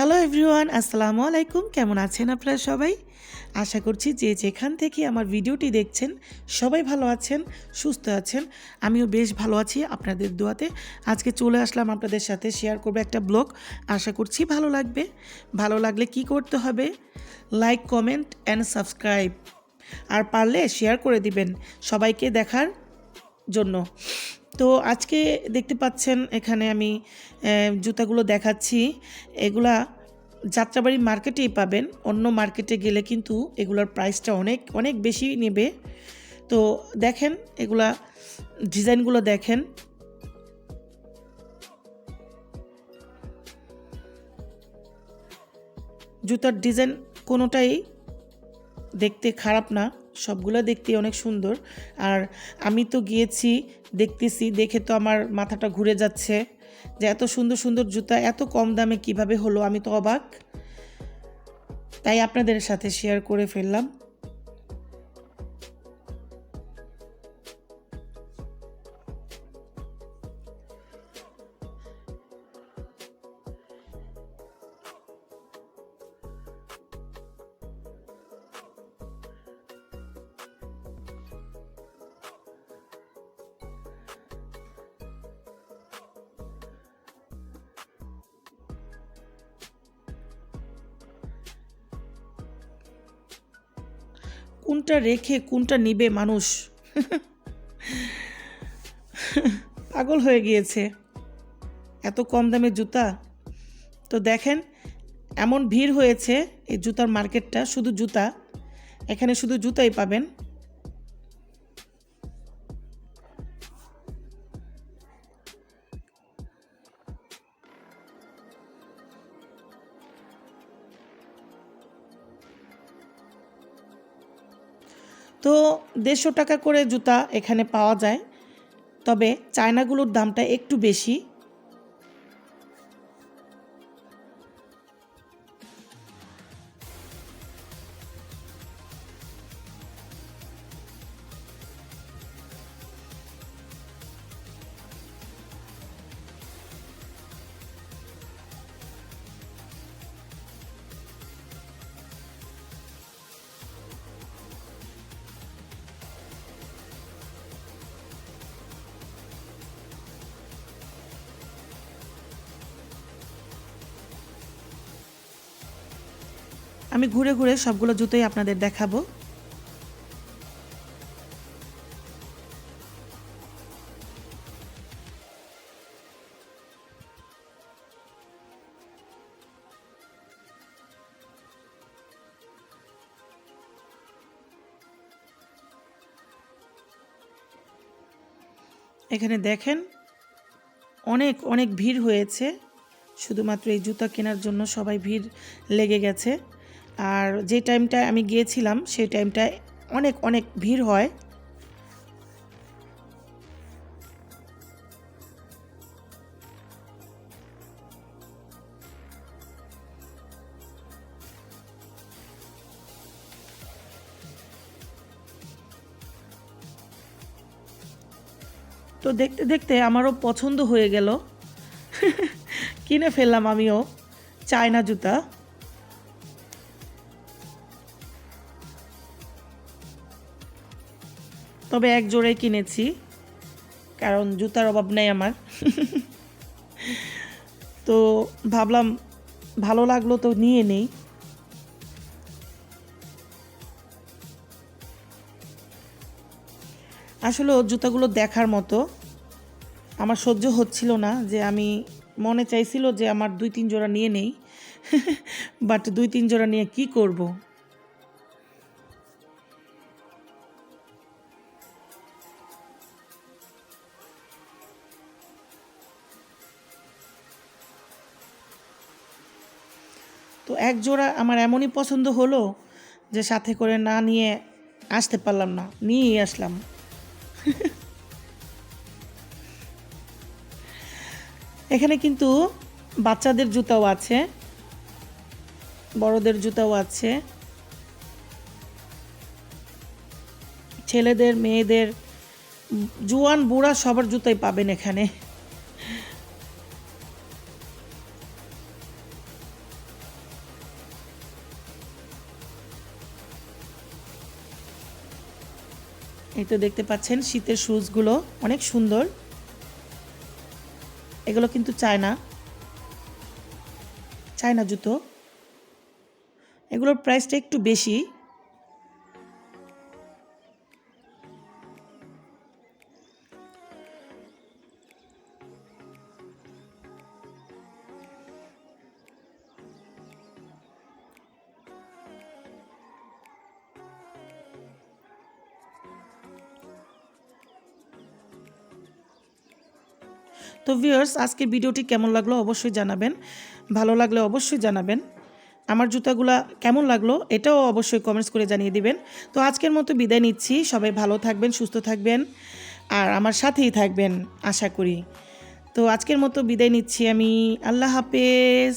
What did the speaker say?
Hello everyone আসসালামু আলাইকুম কেমন আছেন আপনারা সবাই? আশা করছি যে যেখান থেকে আমার ভিডিওটি দেখছেন, সবাই ভালো আছেন, সুস্থ আছেন। আমিও বেশ ভালো আছি আপনাদের দোয়াতে। আজকে চলে আসলাম আপনাদের সাথে শেয়ার করব একটা ব্লগ আশা করছি ভালো লাগবে। ভালো লাগলে কি করতে হবে? লাইক কমেন্ট অ্যান্ড সাবস্ক্রাইব আর পারলে শেয়ার করে দিবেন সবাইকে দেখার জন্য। তো আজকে দেখতে পাচ্ছেন, এখানে আমি জুতাগুলো দেখাচ্ছি। এগুলা যাত্রাবাড়ি মার্কেটেই পাবেন, অন্য মার্কেটে গেলে কিন্তু এগুলোর প্রাইসটা অনেক অনেক বেশি নেবে। তো দেখেন, এগুলা ডিজাইনগুলো দেখেন। জুতার ডিজাইন কোনোটাই দেখতে খারাপ না। সবগুলো দেখতে অনেক সুন্দর। আর আমি তো গিয়েছি, দেখতেছি, দেখে তো আমার মাথাটা ঘুরে যাচ্ছে যে এত সুন্দর সুন্দর জুতা, এত কম দামে কীভাবে হলো আমি তো অবাক। তাই আপনাদের সাথে শেয়ার করে ফেললাম। কোনটা রেখে কোনটা নিবে মানুষ? পাগল হয়ে গিয়েছে। এত কম দামের জুতা? তো দেখেন, এমন ভিড় হয়েছে এই জুতার মার্কেটটা, শুধু জুতা। এখানে শুধু জুতাই পাবেন। তো দেড়শো টাকা করে জুতা এখানে পাওয়া যায়। তবে চায়নাগুলোর দামটা একটু বেশি। আমি ঘুরে ঘুরে সবগুলো জুতোই আপনাদের দেখাবো। এখানে দেখেন অনেক অনেক ভিড় হয়েছে। শুধুমাত্র এই জুতা কেনার জন্য সবাই ভিড় লেগে গেছে। আর যে টাইমটায় আমি গিয়েছিলাম, সেই টাইমটায় অনেক অনেক ভিড় হয়। তো দেখতে দেখতে আমারও পছন্দ হয়ে গেল। কিনে ফেললাম আমিও। চায়না জুতা। তবে এক জোড়াই কিনেছি, কারণ জুতার অভাব নেই আমার। তো ভাবলাম ভালো লাগল তো নিয়ে নেই। আসলে জুতাগুলো দেখার মতো। আমার সহ্য হচ্ছিল না যে আমি মনে চাইছিল যে আমার দুই তিন জোড়া নিয়ে নেই। বাট দুই তিন জোড়া নিয়ে কি করব? তো এক জোড়া আমার এমনই পছন্দ হলো যে সাথে করে না নিয়ে আসতে পারলাম না, নিয়েই আসলাম। এখানে কিন্তু বাচ্চাদের জুতাও আছে, বড়দের জুতাও আছে, ছেলেদের, মেয়েদের জুয়ান, বুড়া সবার জুতাই পাবেন এখানে। এই তো দেখতে পাচ্ছেন, শীতের শুজগুলো অনেক সুন্দর। এগুলো কিন্তু চায়না চায়না জুতো। এগুলোর প্রাইসটা একটু বেশি। তো ভিউয়ার্স আজকের ভিডিওটি কেমন লাগল অবশ্যই জানাবেন। ভালো লাগলে অবশ্যই জানাবেন। আমার জুতাগুলা কেমন লাগল এটাও অবশ্যই কমেন্টস করে জানিয়ে দিবেন। তো আজকের মতো বিদায় নিচ্ছি। সবাই ভালো থাকবেন, সুস্থ থাকবেন আর আমার সাথেই থাকবেন, আশা করি। তো আজকের মতো বিদায় নিচ্ছি আমি। আল্লাহ হাফেজ।